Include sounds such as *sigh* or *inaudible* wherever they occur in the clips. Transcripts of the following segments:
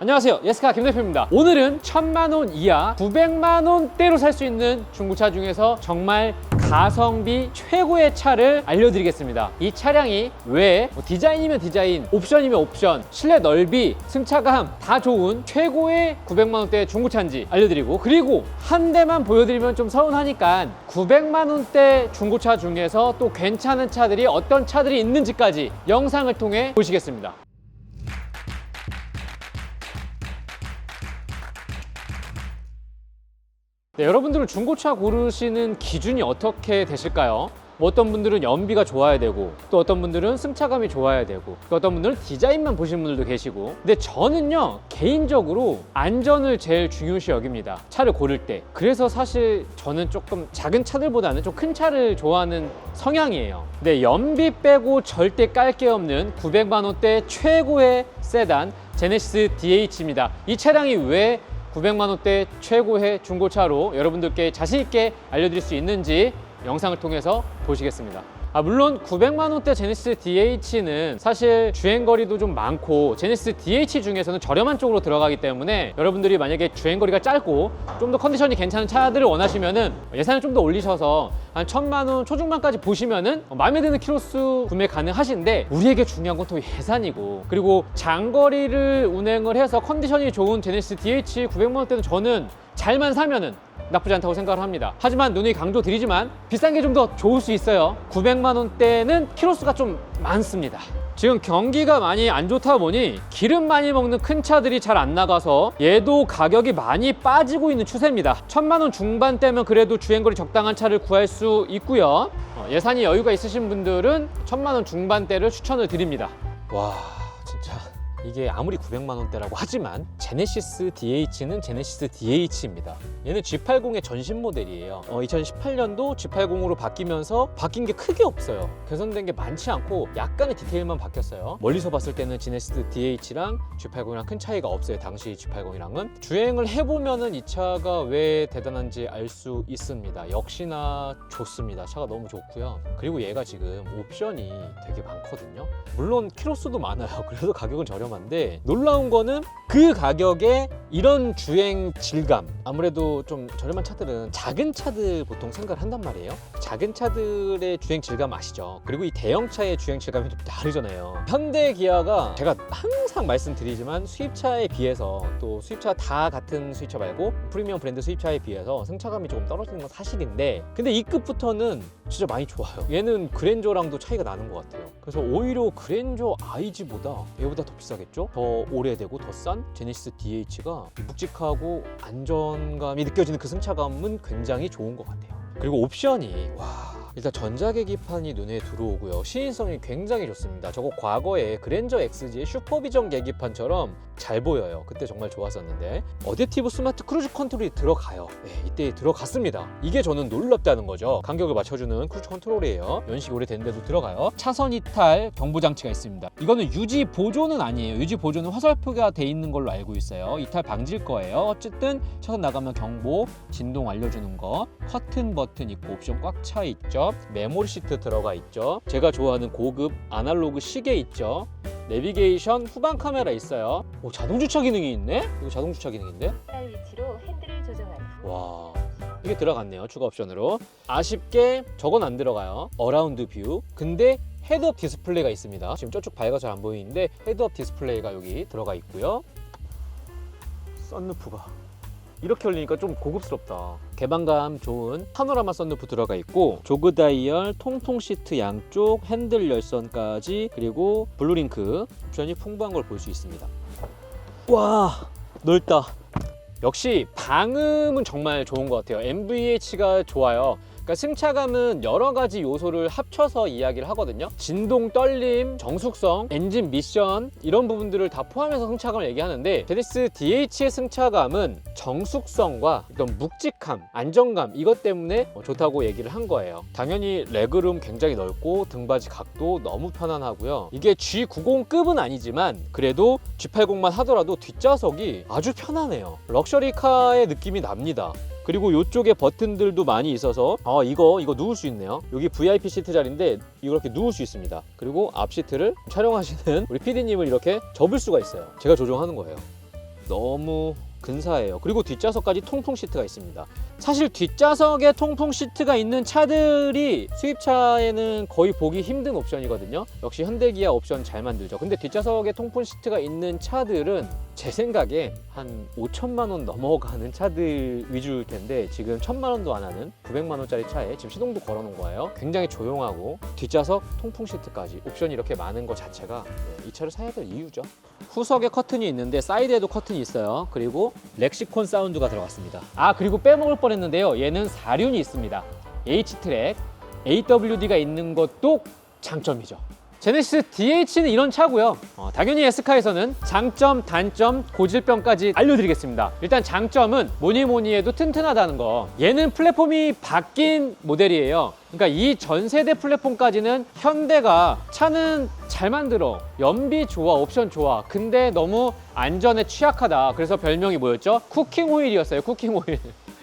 안녕하세요. 예스카 김 대표입니다. 오늘은 천만 원 이하 900만 원대로 살 수 있는 중고차 중에서 정말 가성비 최고의 차를 알려드리겠습니다. 이 차량이 왜? 뭐 디자인이면 디자인 옵션이면 옵션 실내 넓이 승차감 다 좋은 최고의 900만 원대 중고차인지 알려드리고 그리고 한 대만 보여드리면 좀 서운하니까 900만 원대 중고차 중에서 또 괜찮은 차들이 어떤 차들이 있는지까지 영상을 통해 보시겠습니다 네, 여러분들은 중고차 고르시는 기준이 어떻게 되실까요? 뭐 어떤 분들은 연비가 좋아야 되고 또 어떤 분들은 승차감이 좋아야 되고 또 어떤 분들은 디자인만 보시는 분들도 계시고. 근데 저는요 개인적으로 안전을 제일 중요시 여깁니다. 차를 고를 때. 그래서 사실 저는 조금 작은 차들보다는 좀 큰 차를 좋아하는 성향이에요. 근데 연비 빼고 절대 깔 게 없는 900만 원대 최고의 세단 제네시스 DH입니다. 이 차량이 왜 900만 원대 최고의 중고차로 여러분들께 자신 있게 알려드릴 수 있는지 영상을 통해서 보시겠습니다. 아, 물론 900만 원대 제네시스 DH는 사실 주행 거리도 좀 많고 제네시스 DH 중에서는 저렴한 쪽으로 들어가기 때문에 여러분들이 만약에 주행 거리가 짧고 좀 더 컨디션이 괜찮은 차들을 원하시면은 예산을 좀 더 올리셔서 한 천만 원 초중반까지 보시면은 마음에 드는 키로수 구매 가능하신데 우리에게 중요한 건 또 예산이고 그리고 장거리를 운행을 해서 컨디션이 좋은 제네시스 DH 900만 원대는 저는 잘만 사면은 나쁘지 않다고 생각을 합니다. 하지만 눈이 강조 드리지만 비싼 게 좀 더 좋을 수 있어요. 900만 원대는 키로수가 좀 많습니다. 지금 경기가 많이 안 좋다 보니 기름 많이 먹는 큰 차들이 잘 안 나가서 얘도 가격이 많이 빠지고 있는 추세입니다. 천만 원 중반대면 그래도 주행거리 적당한 차를 구할 수 있고요. 어, 예산이 여유가 있으신 분들은 천만 원 중반대를 추천을 드립니다. 와 진짜 이게 아무리 900만 원대라고 하지만 제네시스 DH는 제네시스 DH입니다. 얘는 G80의 전신 모델이에요. 어, 2018년도 G80으로 바뀌면서 바뀐 게 크게 없어요. 개선된 게 많지 않고 약간의 디테일만 바뀌었어요. 멀리서 봤을 때는 제네시스 DH랑 G80이랑 큰 차이가 없어요. 당시 G80이랑은 주행을 해보면은 이 차가 왜 대단한지 알 수 있습니다. 역시나 좋습니다. 차가 너무 좋고요. 그리고 얘가 지금 옵션이 되게 많거든요. 물론 키로수도 많아요. *laughs* 그래서 가격은 저렴 한데 놀라운 거는 그 가격에 이런 주행 질감 아무래도 좀 저렴한 차들은 작은 차들 보통 생각을 한단 말이에요. 작은 차들의 주행 질감 아시죠? 그리고 이 대형차의 주행 질감이 좀 다르잖아요. 현대 기아가 제가 항상 말씀드리지만 수입차에 비해서 또 수입차 다 같은 수입차 말고 프리미엄 브랜드 수입차에 비해서 승차감이 조금 떨어지는 건 사실인데 근데 이 급부터는 진짜 많이 좋아요. 얘는 그랜저랑도 차이가 나는 것 같아요. 그래서 오히려 그랜저 IG보다 얘보다 더 비싸겠죠? 더 오래되고 더 싼 제네시스 DH가 묵직하고 안전감이 느껴지는 그 승차감은 굉장히 좋은 것 같아요. 그리고 옵션이 와 일단 전자계기판이 눈에 들어오고요. 시인성이 굉장히 좋습니다. 저거 과거에 그랜저 XG의 슈퍼비전 계기판처럼 잘 보여요. 그때 정말 좋았었는데 어댑티브 스마트 크루즈 컨트롤이 들어가요. 네, 이때 들어갔습니다. 이게 저는 놀랍다는 거죠. 간격을 맞춰주는 크루즈 컨트롤이에요. 연식이 오래됐는데도 들어가요. 차선 이탈 경보 장치가 있습니다. 이거는 유지 보조는 아니에요. 유지 보조는 화살표가 돼 있는 걸로 알고 있어요. 이탈 방지일 거예요. 어쨌든 차선 나가면 경보 진동 알려주는 거 커튼 버튼 있고 옵션 꽉 차 있죠 메모리 시트 들어가 있죠. 제가 좋아하는 고급 아날로그 시계 있죠. 내비게이션 후방 카메라 있어요. 오 자동 주차 기능이 있네? 이거 자동 주차 기능인데? 살 위치로 핸들을 조정하기. 와 이게 들어갔네요 추가 옵션으로. 아쉽게 저건 안 들어가요. 어라운드 뷰. 근데 헤드업 디스플레이가 있습니다. 지금 저쪽 밝아서 잘 안 보이는데 헤드업 디스플레이가 여기 들어가 있고요. 썬루프가 이렇게 열리니까 좀 고급스럽다 개방감 좋은 파노라마 썬루프 들어가 있고 조그 다이얼 통통 시트 양쪽 핸들 열선까지 그리고 블루링크 옵션이 풍부한 걸 볼 수 있습니다 와 넓다 역시 방음은 정말 좋은 것 같아요. MVH가 좋아요. 그러니까 승차감은 여러 가지 요소를 합쳐서 이야기를 하거든요. 진동, 떨림, 정숙성, 엔진 미션 이런 부분들을 다 포함해서 승차감을 얘기하는데 제네시스 DH의 승차감은 정숙성과 어떤 묵직함, 안정감 이것 때문에 좋다고 얘기를 한 거예요. 당연히 레그룸 굉장히 넓고 등받이 각도 너무 편안하고요. 이게 G90급은 아니지만 그래도 G80만 하더라도 뒷좌석이 아주 편하네요. 럭셔리카의 느낌이 납니다. 그리고 이쪽에 버튼들도 많이 있어서 아 이거 이거 누울 수 있네요. 여기 VIP 시트 자리인데 이렇게 누울 수 있습니다. 그리고 앞 시트를 *laughs* 촬영하시는 우리 PD님을 이렇게 접을 수가 있어요. 제가 조정하는 거예요. 너무 근사해요. 그리고 뒷좌석까지 통풍 시트가 있습니다. 사실 뒷좌석에 통풍 시트가 있는 차들이 수입차에는 거의 보기 힘든 옵션이거든요. 역시 현대기아 옵션 잘 만들죠. 근데 뒷좌석에 통풍 시트가 있는 차들은 제 생각에 한 5천만 원 넘어가는 차들 위주일 텐데 지금 천만 원도 안 하는 900만 원짜리 차에 지금 시동도 걸어놓은 거예요. 굉장히 조용하고 뒷좌석 통풍 시트까지 옵션이 이렇게 많은 것 자체가 네, 이 차를 사야 될 이유죠. 후석에 커튼이 있는데 사이드에도 커튼이 있어요. 그리고 렉시콘 사운드가 들어갔습니다. 아 그리고 빼먹을 뻔했는데요. 얘는 사륜이 있습니다. H-트랙, AWD가 있는 것도 장점이죠. 제네시스 DH는 이런 차고요. 어, 당연히 S카에서는 장점, 단점, 고질병까지 알려드리겠습니다. 일단 장점은 뭐니 뭐니 해도 튼튼하다는 거. 얘는 플랫폼이 바뀐 모델이에요. 그러니까 이 전 세대 플랫폼까지는 현대가 차는 잘 만들어 연비 좋아 옵션 좋아 근데 너무 안전에 취약하다 그래서 별명이 뭐였죠 쿠킹 오일이었어요 쿠킹 오일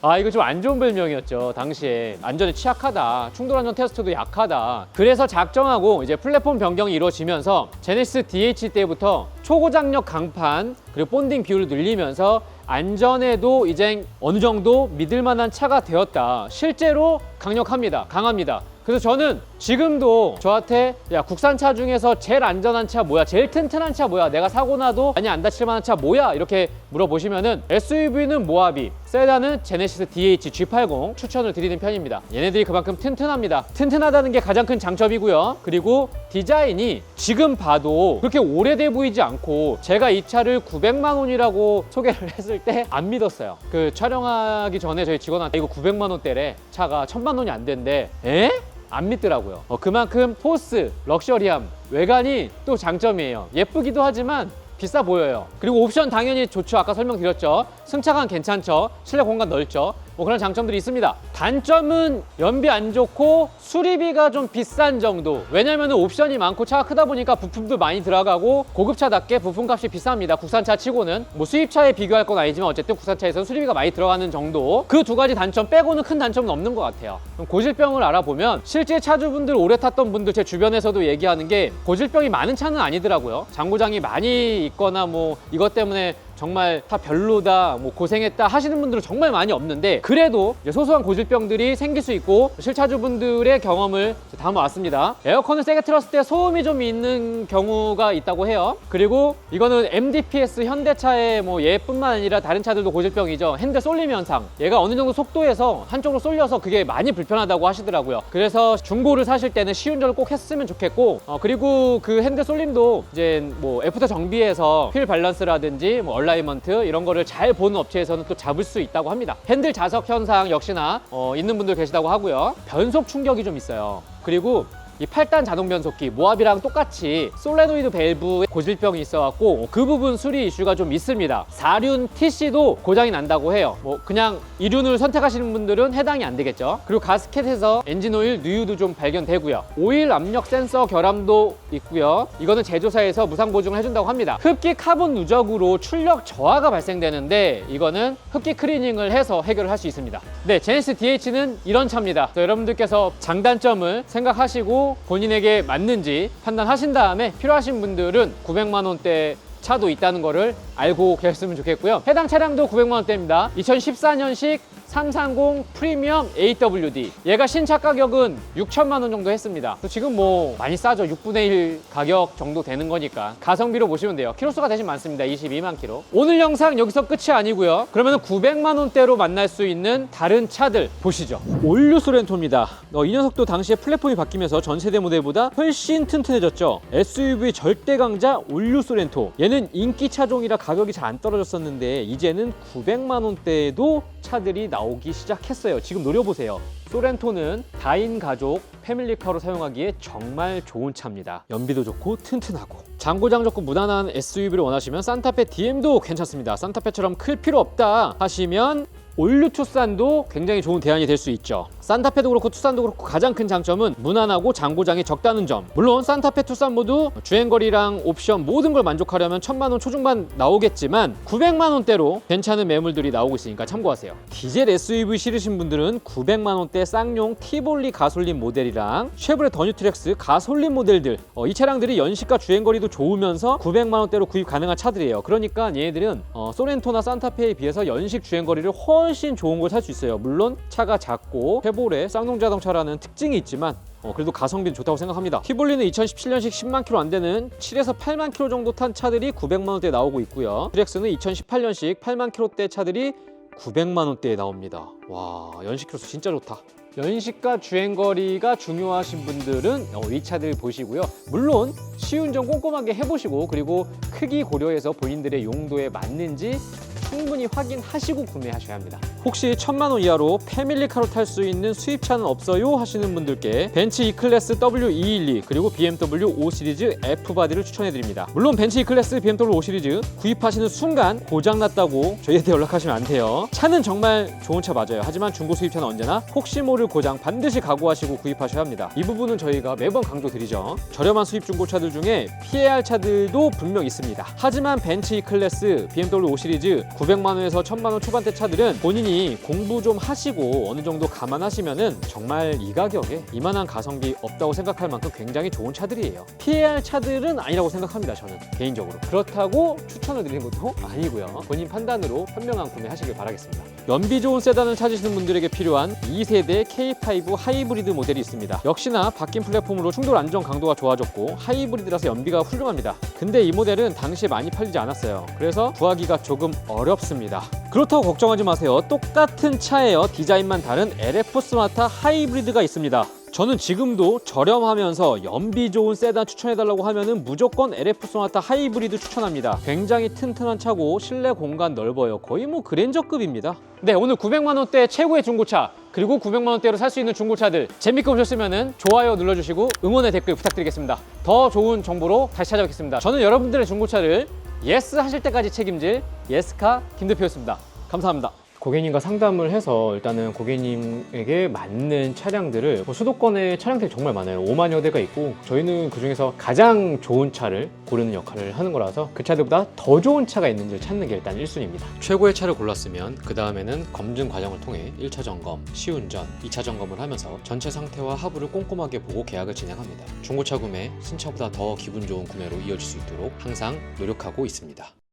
아 이거 좀 안 좋은 별명이었죠 당시에. 안전에 취약하다. 충돌 안전 테스트도 약하다. 그래서 작정하고 이제 플랫폼 변경이 이루어지면서 제네시스 DH 때부터 초고장력 강판 그리고 본딩 비율을 늘리면서 안전에도 이제 어느 정도 믿을 만한 차가 되었다. 실제로 강력합니다 강합니다 그래서 저는 지금도 저한테 야 국산차 중에서 제일 안전한 차 뭐야 제일 튼튼한 차 뭐야 내가 사고 나도 많이 안 다칠 만한 차 뭐야? 이렇게 물어보시면은 SUV는 모하비 세단은 제네시스 DH G80 추천을 드리는 편입니다. 얘네들이 그만큼 튼튼합니다. 튼튼하다는 게 가장 큰 장점이고요. 그리고 디자인이 지금 봐도 그렇게 오래돼 보이지 않고 제가 이 차를 900만 원이라고 소개를 했을 때 안 믿었어요. 그 촬영하기 전에 저희 직원한테 이거 900만 원대래. 차가 1000만 원이 안 된대. 에? 안 믿더라고요. 어, 그만큼 포스, 럭셔리함, 외관이 또 장점이에요. 예쁘기도 하지만 비싸 보여요. 그리고 옵션 당연히 좋죠. 아까 설명드렸죠. 승차감 괜찮죠. 실내 공간 넓죠. 뭐 그런 장점들이 있습니다. 단점은 연비 안 좋고 수리비가 좀 비싼 정도. 왜냐면 옵션이 많고 차가 크다 보니까 부품도 많이 들어가고 고급차답게 부품값이 비쌉니다. 국산차 치고는 뭐 수입차에 비교할 건 아니지만 어쨌든 국산차에서는 수리비가 많이 들어가는 정도. 그 두 가지 단점 빼고는 큰 단점은 없는 것 같아요. 그럼 고질병을 알아보면 실제 차주분들 오래 탔던 분들 제 주변에서도 얘기하는 게 고질병이 많은 차는 아니더라고요. 장고장이 많이 있거나 뭐 이것 때문에 정말 다 별로다, 뭐 고생했다 하시는 분들은 정말 많이 없는데 그래도 소소한 고질병들이 생길 수 있고 실차주분들의 경험을 담아왔습니다. 에어컨을 세게 틀었을 때 소음이 좀 있는 경우가 있다고 해요. 그리고 이거는 MDPS 현대차의 뭐 얘뿐만 아니라 다른 차들도 고질병이죠. 핸들 쏠림 현상. 얘가 어느 정도 속도에서 한쪽으로 쏠려서 그게 많이 불편하다고 하시더라고요. 그래서 중고를 사실 때는 시운전을 꼭 했으면 좋겠고 어, 그리고 그 핸들 쏠림도 이제 뭐 애프터 정비에서 휠 밸런스라든지 뭐 얼라이먼트 이런 거를 잘 보는 업체에서는 또 잡을 수 있다고 합니다. 핸들 자석 현상 역시나 어, 있는 분들 계시다고 하고요. 변속 충격이 좀 있어요. 그리고 이 8단 자동 변속기 모압이랑 똑같이 솔레노이드 밸브에 고질병이 있어갖고 그 부분 수리 이슈가 좀 있습니다. 4륜 TC도 고장이 난다고 해요. 뭐 그냥 2륜을 선택하시는 분들은 해당이 안 되겠죠. 그리고 가스켓에서 엔진 오일 누유도 좀 발견되고요. 오일 압력 센서 결함도 있고요. 이거는 제조사에서 무상 보증을 해준다고 합니다. 흡기 카본 누적으로 출력 저하가 발생되는데 이거는 흡기 클리닝을 해서 해결을 할 수 있습니다. 네, 제네시스 DH는 이런 차입니다. 여러분들께서 장단점을 생각하시고 본인에게 맞는지 판단하신 다음에 필요하신 분들은 900만 원대 차도 있다는 거를 알고 계셨으면 좋겠고요. 해당 차량도 900만 원대입니다. 2014년식 330 프리미엄 AWD. 얘가 신차 가격은 6천만 원 정도 했습니다. 지금 뭐 많이 싸죠. 6분의 1 가격 정도 되는 거니까 가성비로 보시면 돼요. 키로수가 대신 많습니다. 22만 키로. 오늘 영상 여기서 끝이 아니고요. 그러면 900만 원대로 만날 수 있는 다른 차들 보시죠. 올류 소렌토입니다. 어, 이 녀석도 당시에 플랫폼이 바뀌면서 전 세대 모델보다 훨씬 튼튼해졌죠. SUV 절대 강자 올류 소렌토. 얘는 인기 차종이라 가격이 잘 안 떨어졌었는데 이제는 900만 원대에도 차들이 나오 기 시작했어요. 지금 노려보세요. 소렌토는 다인 가족 패밀리카로 사용하기에 정말 좋은 차입니다. 연비도 좋고 튼튼하고 장고장 좋고 무난한 SUV를 원하시면 산타페 DM도 괜찮습니다. 산타페처럼 클 필요 없다 하시면 올류 투싼도 굉장히 좋은 대안이 될 수 있죠. 산타페도 그렇고 투싼도 그렇고 가장 큰 장점은 무난하고 장고장이 적다는 점. 물론 산타페, 투싼 모두 주행거리랑 옵션 모든 걸 만족하려면 천만 원 초중반 나오겠지만 900만 원대로 괜찮은 매물들이 나오고 있으니까 참고하세요. 디젤 SUV 실으신 분들은 900만 원대 쌍용 티볼리 가솔린 모델이랑 쉐보레 더 뉴트렉스 가솔린 모델들 어, 이 차량들이 연식과 주행거리도 좋으면서 900만 원대로 구입 가능한 차들이에요. 그러니까 얘네들은 어, 소렌토나 산타페에 비해서 연식 주행거리를 훨씬 좋은 걸 살 수 있어요. 물론 차가 작고 쉐보레 쌍용 자동차라는 특징이 있지만 어, 그래도 가성비는 좋다고 생각합니다. 티볼리는 2017년식 10만 킬로 안 되는 7에서 8만 킬로 정도 탄 차들이 900만 원대 나오고 있고요. 트렉스는 2018년식 8만 킬로대 차들이 900만 원대에 나옵니다. 와, 연식 키로수 진짜 좋다. 연식과 주행거리가 중요하신 분들은 어, 이 차들 보시고요. 물론 시운전 꼼꼼하게 해보시고 그리고 크기 고려해서 본인들의 용도에 맞는지 충분히 확인하시고 구매하셔야 합니다. 혹시 천만 원 이하로 패밀리카로 탈 수 있는 수입차는 없어요 하시는 분들께 벤츠 E클래스 W212 그리고 BMW 5 시리즈 F 바디를 추천해 드립니다. 물론 벤츠 E클래스 BMW 5 시리즈 구입하시는 순간 고장 났다고 저희한테 연락하시면 안 돼요. 차는 정말 좋은 차 맞아요. 하지만 중고 수입차는 언제나 혹시 모를 고장 반드시 각오하시고 구입하셔야 합니다. 이 부분은 저희가 매번 강조드리죠. 저렴한 수입 중고차들 중에 피해야 할 차들도 분명 있습니다. 하지만 벤츠 E클래스, BMW 5 시리즈 900만 원에서 1000만 원 초반대 차들은 본인이 공부 좀 하시고 어느 정도 감안하시면은 정말 이 가격에 이만한 가성비 없다고 생각할 만큼 굉장히 좋은 차들이에요. 피해야 할 차들은 아니라고 생각합니다. 저는 개인적으로. 그렇다고 추천을 드리는 것도 아니고요. 본인 판단으로 현명한 구매하시길 바라겠습니다. 연비 좋은 세단을 찾으시는 분들에게 필요한 2세대 K5 하이브리드 모델이 있습니다. 역시나 바뀐 플랫폼으로 충돌 안정 강도가 좋아졌고 하이브리드라서 연비가 훌륭합니다. 근데 이 모델은 당시에 많이 팔리지 않았어요. 그래서 구하기가 조금 어렵습니다. 그렇다고 걱정하지 마세요. 똑같은 차예요. 디자인만 다른 LF 스마타 하이브리드가 있습니다. 저는 지금도 저렴하면서 연비 좋은 세단 추천해달라고 하면은 무조건 LF 소나타 하이브리드 추천합니다. 굉장히 튼튼한 차고 실내 공간 넓어요. 거의 뭐 그랜저급입니다. 네, 오늘 900만 원대 최고의 중고차 그리고 900만 원대로 살 수 있는 중고차들 재밌게 보셨으면은 좋아요 눌러주시고 응원의 댓글 부탁드리겠습니다. 더 좋은 정보로 다시 찾아뵙겠습니다. 저는 여러분들의 중고차를 예스 하실 때까지 책임질 예스카 김대표였습니다. 감사합니다. 고객님과 상담을 해서 일단은 고객님에게 맞는 차량들을 뭐 수도권에 차량들이 정말 많아요. 5만여 대가 있고 저희는 그 중에서 가장 좋은 차를 고르는 역할을 하는 거라서 그 차들보다 더 좋은 차가 있는지를 찾는 게 일단 1순위입니다. 최고의 차를 골랐으면 그 다음에는 검증 과정을 통해 1차 점검, 시운전, 2차 점검을 하면서 전체 상태와 하부를 꼼꼼하게 보고 계약을 진행합니다. 중고차 구매, 신차보다 더 기분 좋은 구매로 이어질 수 있도록 항상 노력하고 있습니다.